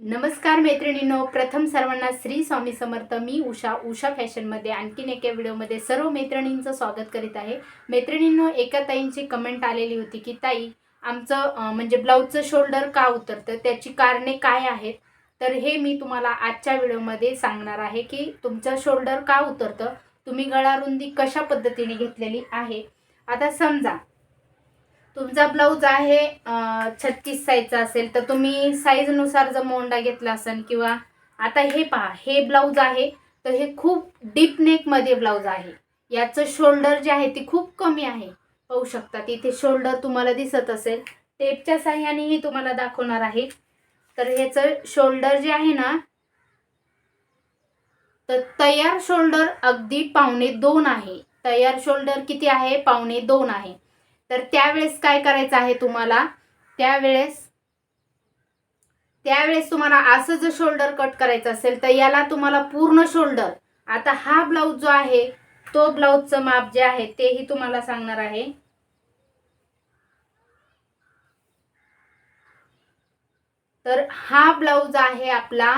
नमस्कार मैत्रिणींनो प्रथम सर्वांना श्री स्वामी समर्थ. मी उषा उषा फॅशनमध्ये आणखीन एका व्हिडिओमध्ये सर्व मैत्रिणींचं स्वागत करीत आहे. मैत्रिणींनो एका ताईंची कमेंट आलेली होती की ताई आमचं म्हणजे ब्लाऊजचं शोल्डर का उतरतं? त्याची कारणे काय आहेत? तर हे मी तुम्हाला आजच्या व्हिडिओमध्ये सांगणार आहे की तुमचं शोल्डर का उतरतं? तुम्ही गळारुंदी कशा पद्धतीने घेतलेली आहे? आता समजा तुमचा ब्लाऊज आहे छत्तीस साईजचा असेल तर तुम्ही साईजनुसार जर मोंडा घेतला असेल किंवा आता हे पहा हे ब्लाऊज आहे तर हे खूप डीप नेकमध्ये ब्लाऊज आहे. याचं शोल्डर जे आहे ते खूप कमी आहे. पाहू शकता इथे शोल्डर तुम्हाला दिसत असेल. टेपच्या साह्यानेही तुम्हाला दाखवणार आहे. तर ह्याचं शोल्डर जे आहे ना तर तयार शोल्डर अगदी पावणे दोन आहे. तयार शोल्डर किती आहे? पावणे दोन आहे. तर त्यावेळेस काय करायचं आहे तुम्हाला? त्यावेळेस त्यावेळेस तुम्हाला असं जर शोल्डर कट करायचं असेल तर याला तुम्हाला पूर्ण शोल्डर आता हा ब्लाऊज जो आहे तो ब्लाऊजचं माप जे आहे तेही तुम्हाला सांगणार आहे. तर हा ब्लाऊज आहे आपला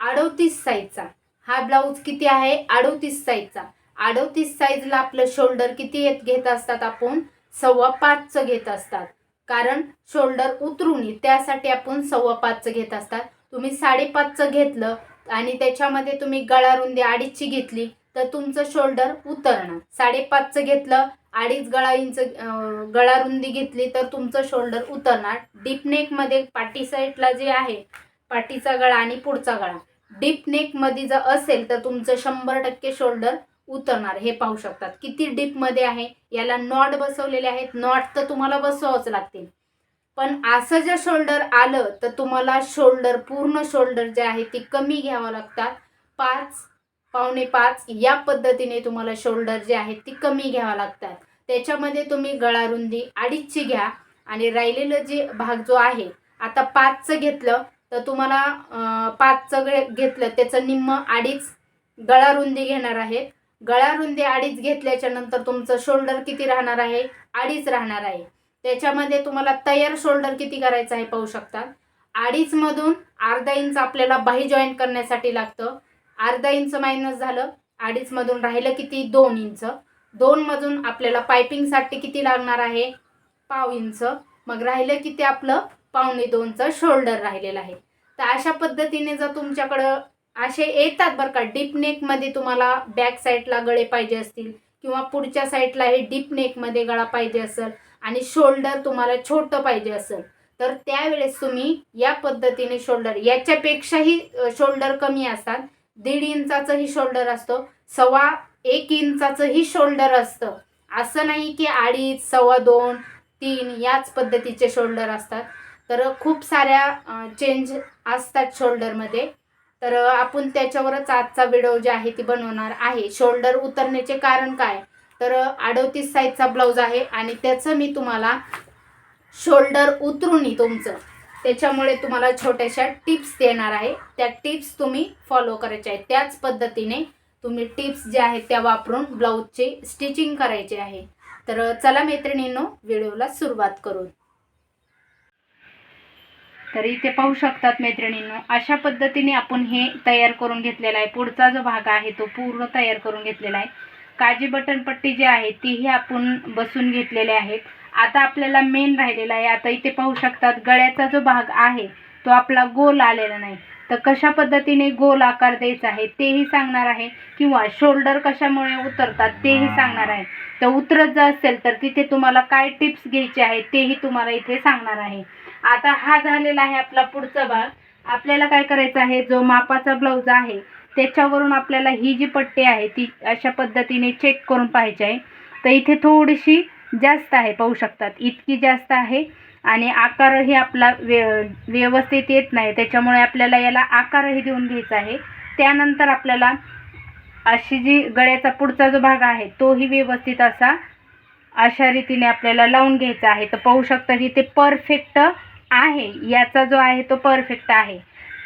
अडोतीस साईजचा हा ब्लाऊज किती आहे? अडोतीस साईजचा अडोतीस साईजला आपलं शोल्डर किती येत घेत असतात आपण? सव्वा पाचचं घेत असतात. कारण शोल्डर उतरून त्यासाठी आपण सव्वा पाचचं घेत असतात. तुम्ही साडेपाचचं घेतलं आणि त्याच्यामध्ये तुम्ही गळारुंदी अडीचची घेतली तर तुमचं शोल्डर उतरणार. साडेपाचचं घेतलं अडीच गळा इंच गळा गळारुंदी घेतली तर तुमचं शोल्डर उतरणार. डीप नेकमध्ये पाटी साईडला जे आहे पाठीचा गळा आणि पुढचा गळा. डीप नेकमध्ये जर असेल तर तुमचं शंभर टक्के शोल्डर उतरणार हे पाहू शकतात. किती डीपमध्ये आहे याला नॉट बसवलेले आहेत. नॉट तर तुम्हाला बसवावंच लागतील. पण असं जर शोल्डर आलं तर तुम्हाला शोल्डर पूर्ण शोल्डर जे आहे ती कमी घ्यावं लागतात. पाच पावणे पाच या पद्धतीने तुम्हाला शोल्डर जे आहेत ती कमी घ्यावं लागतात. त्याच्यामध्ये तुम्ही गळारुंदी अडीचची घ्या आणि राहिलेलं जे भाग जो आहे आता पाचचं घेतलं तर तुम्हाला पाचचं घेतलं त्याचं निम्म अडीच गळारुंदी घेणार आहेत. गळारुंदी अडीच घेतल्याच्या नंतर तुमचं शोल्डर किती राहणार आहे? अडीच राहणार आहे. त्याच्यामध्ये तुम्हाला तयार शोल्डर किती करायचं आहे पाहू शकता. अडीचमधून अर्धा इंच आपल्याला बाही जॉईंट करण्यासाठी लागतं. अर्धा इंच मायनस झालं अडीचमधून राहिलं किती? दोन इंच. दोनमधून आपल्याला पायपिंगसाठी किती लागणार आहे? पाव इंच. मग राहिलं किती आपलं? पावणे दोनचं शोल्डर राहिलेलं आहे. तर अशा पद्धतीने जर तुमच्याकडं असे येतात बरं का. डीप नेकमध्ये तुम्हाला बॅक साईडला गळे पाहिजे असतील किंवा पुढच्या साईडला हे डीप नेकमध्ये गळा पाहिजे असेल आणि शोल्डर तुम्हाला छोटं पाहिजे असेल तर त्यावेळेस तुम्ही या पद्धतीने शोल्डर याच्यापेक्षाही शोल्डर कमी असतात. दीड इंचाचंही शोल्डर असतो सव्वा एक इंचाचंही शोल्डर असतं. असं नाही की अडीच सव्वा दोन तीन याच पद्धतीचे शोल्डर असतात. तर खूप साऱ्या चेंज असतात शोल्डरमध्ये तर आपण त्याच्यावरच आजचा व्हिडिओ जे आहे ती बनवणार आहे. शोल्डर उतरण्याचे कारण काय? तर अडवतीस साईजचा ब्लाऊज आहे आणि त्याचं मी तुम्हाला शोल्डर उतरूनही तुमचं. त्याच्यामुळे तुम्हाला छोट्याशा टिप्स देणार आहे. त्या टिप्स तुम्ही फॉलो करायच्या आहेत त्याच पद्धतीने तुम्ही टिप्स ज्या आहेत त्या वापरून ब्लाऊजचे स्टिचिंग करायचे आहे. तर चला मैत्रिणींनो व्हिडिओला सुरुवात करू तर इथे पाहू शकतात मैत्रिणींनो. अशा पद्धतीने आपण हे तयार करून घेतलेला आहे. पुढचा जो भाग आहे तो पूर्ण तयार करून घेतलेला आहे. काजी बटन पट्टी जी आहे तीही आपण बसून घेतलेले आहेत. आता आपल्याला मेन राहिलेला आहे. आता इथे पाहू शकतात गळ्याचा जो भाग आहे तो आपला गोल आलेला नाही. तर कशा पद्धतीने गोल आकार द्यायचा आहे तेही सांगणार आहे. किंवा शोल्डर कशामुळे उतरतात तेही सांगणार आहे. तर उतरत जर असेल तर तिथे तुम्हाला काय टिप्स घ्यायचे आहेत तेही तुम्हाला इथे सांगणार आहे. आता हा झालेला आहे आपला पुढचा भाग. आपल्याला काय करायचं आहे? जो मापाचा ब्लाऊज आहे त्याच्यावरून आपल्याला ही जी पट्टी आहे ती अशा पद्धतीने चेक करून पाहायची आहे. तर इथे थोडीशी जास्त आहे पाहू शकतात. इतकी जास्त आहे आणि आकारही आपला व्य व्यवस्थित येत नाही. त्याच्यामुळे आपल्याला याला आकारही देऊन घ्यायचा आहे. त्यानंतर आपल्याला अशी जी गळ्याचा पुढचा जो भाग आहे तोही व्यवस्थित असा अशा रीतीने आपल्याला लावून घ्यायचा आहे. तर पाहू शकता इथे परफेक्ट आहे याचा जो आहे तो परफेक्ट आहे.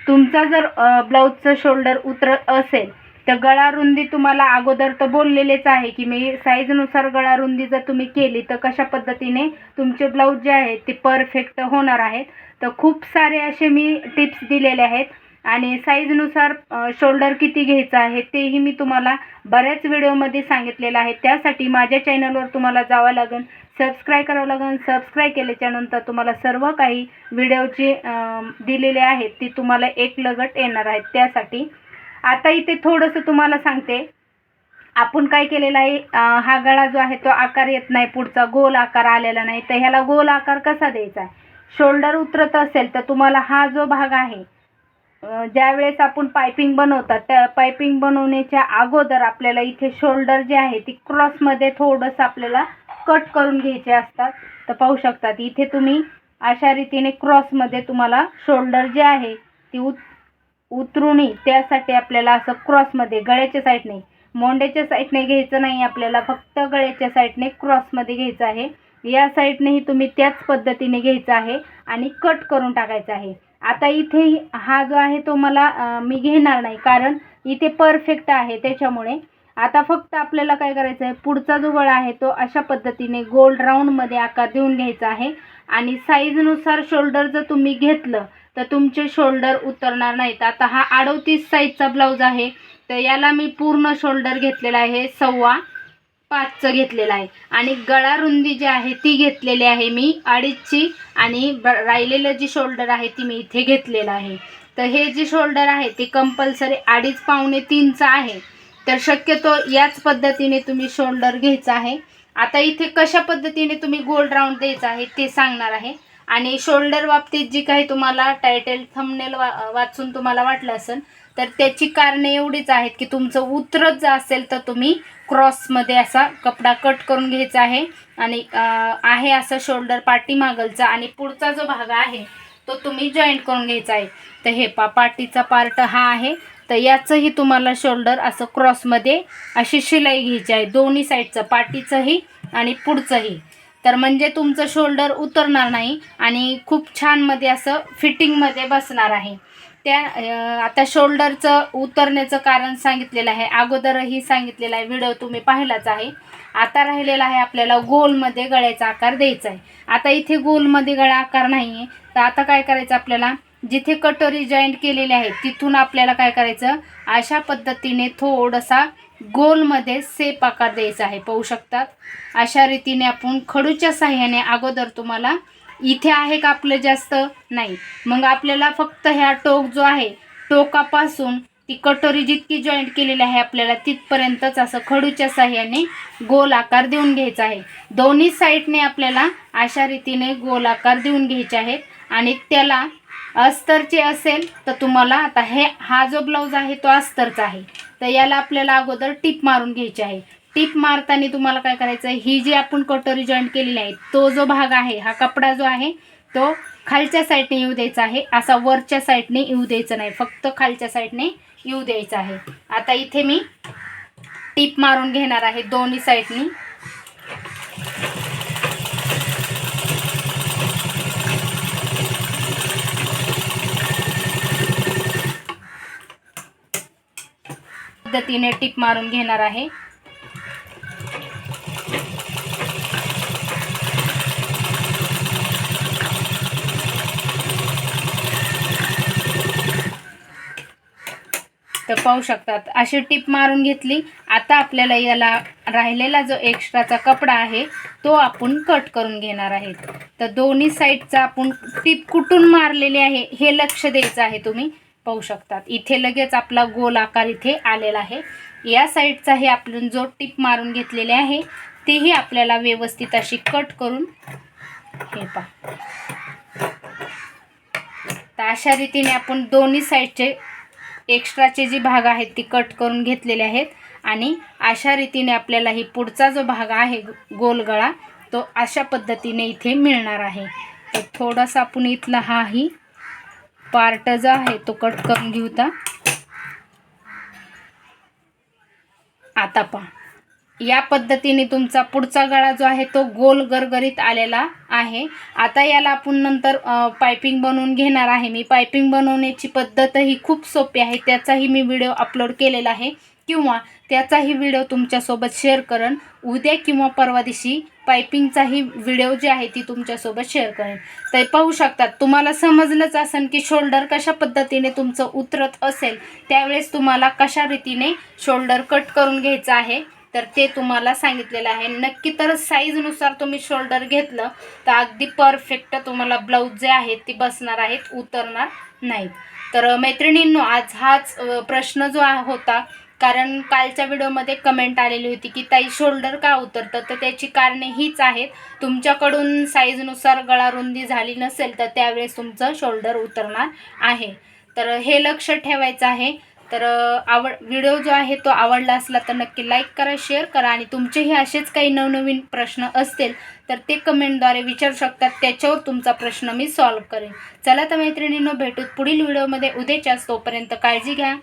तुमचा जर ब्लाऊजचं शोल्डर उतर असेल तर गळा रुंदी तुम्हाला अगोदर तर बोललेलेच आहे की मी साईजनुसार गळा रुंदी जर तुम्ही केली तर कशा पद्धतीने तुमचे ब्लाऊज जे आहेत ते परफेक्ट होणार आहेत. तर खूप सारे असे मी टिप्स दिलेले आहेत. आणि साईजनुसार शोल्डर किती घ्यायचं आहे तेही मी तुम्हाला बऱ्याच व्हिडिओमध्ये सांगितलेलं आहे. त्यासाठी माझ्या चॅनलवर तुम्हाला जावं लागेल सबस्क्राईब करावं लागेल सबस्क्राईब केल्याच्यानंतर तुम्हाला सर्व काही व्हिडिओचे दिलेले आहेत ती तुम्हाला एक लगट येणार आहेत. त्यासाठी आता इथे थोडंसं तुम्हाला सांगते. आपण काय केलेलं आहे हा गळा जो आहे तो आकार येत नाही पुढचा गोल आकार आलेला नाही. तर ह्याला गोल आकार कसा द्यायचा आहे? शोल्डर उतरत असेल तर तुम्हाला हा जो भाग आहे ज्यावेळेस आपण पायपिंग बनवतात त्या पायपिंग बनवण्याच्या अगोदर आपल्याला इथे शोल्डर जे आहे ती क्रॉसमध्ये थोडंसं आपल्याला कट करून घ्यायचे असतात. तर पाहू शकतात इथे तुम्ही अशा रीतीने क्रॉसमध्ये तुम्हाला शोल्डर जे आहे ती उत उतरुणी त्यासाठी आपल्याला असं क्रॉसमध्ये गळ्याच्या साईडने मोंड्याच्या साईडने घ्यायचं नाही आपल्याला फक्त गळ्याच्या साईडने क्रॉसमध्ये घ्यायचं आहे. या साईडनेही तुम्ही त्याच पद्धतीने घ्यायचं आहे आणि कट करून टाकायचं आहे. आता इथे हा जो आहे तो मला मी घेणार नाही कारण इथे परफेक्ट आहे त्याच्यामुळे. आता फक्त आपल्याला काय करायचं आहे पुढचा जो गळा आहे तो अशा पद्धतीने गोल राऊंडमध्ये आकार देऊन घ्यायचा आहे. आणि साईजनुसार शोल्डर जर तुम्ही घेतलं तर तुमचे शोल्डर उतरणार नाहीत. आता हा अडोतीस साईजचा ब्लाऊज आहे तर याला मी पूर्ण शोल्डर घेतलेला आहे सव्वा. पाचचं घेतलेलं आहे. आणि गळा रुंदी जी आहे ती घेतलेली आहे मी अडीचची. आणि ब- राहिलेलं जी शोल्डर आहे ती मी इथे घेतलेलं आहे. तर हे जी शोल्डर आहे ती कंपल्सरी अडीच पावणे तीनचं आहे. तर शक्यतो याच पद्धतीने तुम्ही शोल्डर घ्यायचं आहे. आता इथे कशा पद्धतीने तुम्ही गोल राऊंड द्यायचं आहे ते सांगणार आहे. आणि शोल्डर बाबतीत जी काही तुम्हाला टायटल थंबनेल वा वाचून तुम्हाला वाटलं असेल तर त्याची कारणे एवढीच आहेत की तुमचं उतरत जर असेल तर तुम्ही क्रॉसमध्ये असा कपडा कट करून घ्यायचा आहे. आणि आहे असं शोल्डर पाठीमागलचा आणि पुढचा जो भाग आहे तो तुम्ही जॉईंट करून घ्यायचा आहे. तर हे पा पाठीचा पार्ट हा आहे. तर याचंही तुम्हाला शोल्डर असं क्रॉसमध्ये अशी शिलाई घ्यायची आहे. दोन्ही साईडचं पाठीचंही आणि पुढचंही. तर म्हणजे तुमचं शोल्डर उतरणार नाही आणि खूप छानमध्ये असं फिटिंगमध्ये बसणार आहे. त्या आता शोल्डरचं उतरण्याचं कारण सांगितलेलं आहे. अगोदरही सांगितलेलं आहे. व्हिडिओ तुम्ही पाहिलाच आहे. आता राहिलेला आहे आपल्याला गोलमध्ये गळ्याचा आकार द्यायचा आहे. आता इथे गोलमध्ये गळा आकार नाही आहे तर आता काय करायचं आपल्याला? जिथे कटोरी जॉईंट केलेली आहे तिथून आपल्याला काय करायचं? अशा पद्धतीने थोडासा गोलमध्ये सेप आकार द्यायचा आहे पाहू शकतात? अशा रीतीने आपण खडूच्या साह्याने अगोदर तुम्हाला इथे आहे का आपलं जास्त? नाही. मग आपल्याला फक्त ह्या टोक जो आहे टोकापासून ती कटोरी जितकी जॉईंट केलेली आहे आपल्याला तिथपर्यंतच असं खडूच्या साह्याने गोल आकार देऊन घ्यायचा आहे. दोन्ही साईडने आपल्याला अशा रीतीने गोल आकार देऊन घ्यायचे आहेत. आणि त्याला अस्तरचे असेल तर तुम्हाला आता हे हा जो ब्लाऊज आहे तो अस्तरचा आहे. तर याला आपल्याला अगोदर टिप मारून घ्यायची आहे. टिप मारताना तुम्हाला काय करायचं आहे? ही जी आपण कटोरी जॉईंट केलेली आहे तो जो भाग आहे हा कपडा जो आहे तो खालच्या साईडने येऊ द्यायचा आहे. असा वरच्या साईडने येऊ द्यायचा नाही. फक्त खालच्या साईडने येऊ द्यायचा आहे. आता इथे मी टिप मारून घेणार आहे दोन्ही साईडनी पद्धतीने टिप मारून घेणार आहे. तर पाहू शकतात अशी टिप मारून घेतली. आता आपल्याला याला राहिलेला जो एक्स्ट्राचा कपडा आहे तो आपण कट करून घेणार आहेत. तर दोन्ही साईडचा आपण टिप कुठून मारलेली आहे हे लक्ष द्यायचं आहे तुम्ही. पाहू शकतात. इथे लगेच आपला गोल आकार इथे आलेला आहे. या साईडचा हे आपण जो टिप मारून घेतलेले आहे तेही आपल्याला व्यवस्थित अशी कट करून हे पहा. तर अशा रीतीने आपण दोन्ही साईडचे एक्स्ट्राचे जे भाग आहेत ते कट करून घेतलेले आहेत. आणि अशा रीतीने आपल्याला ही पुढचा जो भाग आहे गोलगळा तो अशा पद्धतीने इथे मिळणार आहे. तर थोडासा आपण इथला हाही पार्ट जो आहे तो कट करून घेऊता आता पहा. या पद्धतीने तुमचा पुढचा गळा जो आहे तो गोल गरगरीत आलेला आहे. आता याला आपण नंतर पायपिंग बनवून घेणार आहे. मी पायपिंग बनवण्याची पद्धतही खूप सोपी आहे. त्याचाही मी व्हिडिओ अपलोड केलेला आहे. किंवा त्याचाही व्हिडिओ तुमच्यासोबत शेअर करेन. उद्या किंवा परवा दिवशी पायपिंगचाही व्हिडिओ जे आहे ती तुमच्यासोबत शेअर करेन. तर पाहू शकतात तुम्हाला समजलंच असेल की शोल्डर कशा पद्धतीने तुमचं उतरत असेल त्यावेळेस तुम्हाला कशा रीतीने शोल्डर कट करून घ्यायचं आहे तर ते तुम्हाला सांगितलेलं आहे. नक्की तर साईजनुसार तुम्ही शोल्डर घेतलं तर अगदी परफेक्ट तुम्हाला ब्लाऊज जे आहेत ते बसणार आहेत उतरणार नाहीत. तर मैत्रिणींनो आज हाच प्रश्न जो होता कारण कालच्या व्हिडिओमध्ये कमेंट आलेली होती की ताई शोल्डर का उतरतं? तर त्याची कारणे हीच आहेत. तुमच्याकडून साईजनुसार गळा रुंदी झाली नसेल तर त्यावेळेस तुमचं शोल्डर उतरणार आहे. तर हे लक्ष ठेवायचं आहे. तर आवड व्हिडिओ जो आहे तो आवडला असला तर नक्की लाईक करा शेअर करा आणि तुमचेही असेच काही नवनवीन प्रश्न असतील तर ते कमेंटद्वारे विचारू शकतात. त्याच्यावर तुमचा प्रश्न मी सॉल्व्ह करेन. चला तर मैत्रिणींनो भेटूत पुढील व्हिडिओमध्ये. उद्याच्याच तोपर्यंत काळजी घ्या.